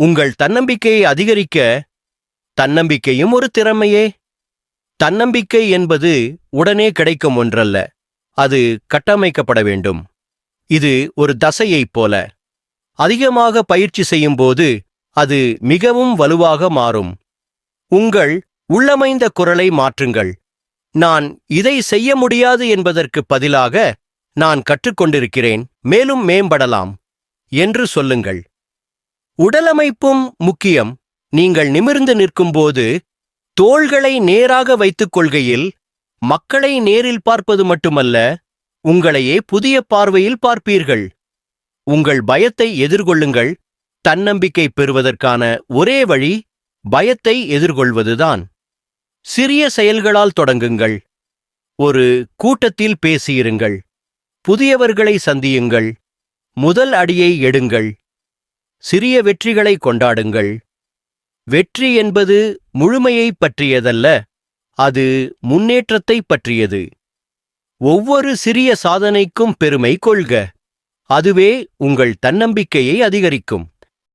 உங்கள் தன்னம்பிக்கையை அதிகரிக்க தன்னம்பிக்கையும் ஒரு திறமையே. தன்னம்பிக்கை என்பது உடனே கிடைக்கும் ஒன்றல்ல. அது கட்டமைக்கப்பட வேண்டும். இது ஒரு தசையைப் போல. அதிகமாக பயிற்சி செய்யும்போது அது மிகவும் வலுவாக மாறும். உங்கள் உள்ளமைந்த குரலை மாற்றுங்கள். நான் இதை செய்ய முடியாது என்பதற்கு பதிலாக நான் கற்றுக்கொண்டிருக்கிறேன் மேலும் மேம்படலாம் என்று சொல்லுங்கள். உடலமைப்பும் முக்கியம். நீங்கள் நிமிர்ந்து நிற்கும்போது தோள்களை நேராக வைத்துக் கொள்கையில் மக்களை நேரில் பார்ப்பது மட்டுமல்ல உங்களையே புதிய பார்வையில் பார்ப்பீர்கள். உங்கள் பயத்தை எதிர்கொள்ளுங்கள். தன்னம்பிக்கை பெறுவதற்கான ஒரே வழி பயத்தை எதிர்கொள்வதுதான். சிறிய செயல்களால் தொடங்குங்கள். ஒரு கூட்டத்தில் பேசியிருங்கள். புதியவர்களை சந்தியுங்கள். முதல் அடியை எடுங்கள். சிறிய வெற்றிகளை கொண்டாடுங்கள். வெற்றி என்பது முழுமையைப் பற்றியதல்ல அது முன்னேற்றத்தைப் பற்றியது. ஒவ்வொரு சிறிய சாதனைக்கும் பெருமை கொள்க அதுவே உங்கள் தன்னம்பிக்கையை அதிகரிக்கும்.